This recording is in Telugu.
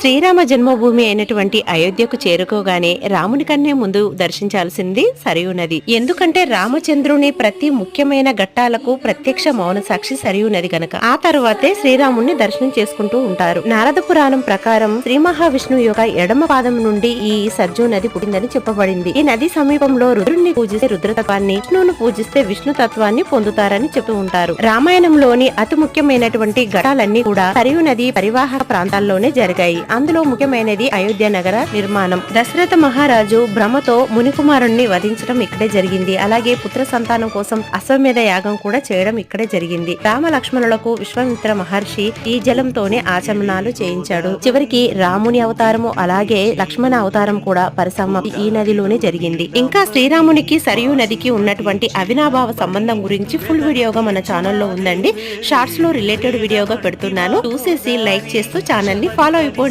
శ్రీరామ జన్మభూమి అయినటువంటి అయోధ్యకు చేరుకోగానే రాముని కన్నే ముందు దర్శించాల్సింది సరియు నది ఎందుకంటే రామచంద్రుని ప్రతి ముఖ్యమైన ఘట్టాలకు ప్రత్యక్ష మౌన సాక్షి సరియు నది గనక. ఆ తర్వాతే శ్రీరాముణ్ణి దర్శనం చేసుకుంటూ ఉంటారు. నారద పురాణం ప్రకారం శ్రీ మహావిష్ణువు యొక్క ఎడమ పాదం నుండి ఈ సర్జు నది పుట్టిందని చెప్పబడింది. ఈ నది సమీపంలో రుద్రుణ్ణి పూజిస్తే రుద్రతత్వాన్ని విష్ణువును పూజిస్తే విష్ణు తత్వాన్ని పొందుతారని చెబుతూ ఉంటారు. రామాయణంలోని అతి ముఖ్యమైనటువంటి ఘటాలన్నీ కూడా సరియు నది పరివాహక ప్రాంతాల్లోనే జరిగాయి. అందులో ముఖ్యమైనది అయోధ్య నగర నిర్మాణం. దశరథ మహారాజు భ్రమతో మునికుమారుణ్ణి వధించడం ఇక్కడే జరిగింది. అలాగే పుత్ర సంతానం కోసం అశ్వమేధ యాగం కూడా చేయడం ఇక్కడే జరిగింది. రామ లక్ష్మణులకు విశ్వామిత్ర మహర్షి ఈ జలంతోనే ఆచమనాలు చేయించాడు. చివరికి రాముని అవతారము అలాగే లక్ష్మణ అవతారం కూడా పరిసమాప్తి ఈ నదిలోనే జరిగింది. ఇంకా శ్రీరామునికి సరియు నదికి ఉన్నటువంటి అవినాభావ సంబంధం గురించి ఫుల్ వీడియోగా మన ఛానల్లో ఉందండి. షార్ట్స్లో రిలేటెడ్ వీడియోగా పెడుతున్నాను. చూసేసి లైక్ చేస్తూ ఛానల్ని ఫాలో అయిపోండి.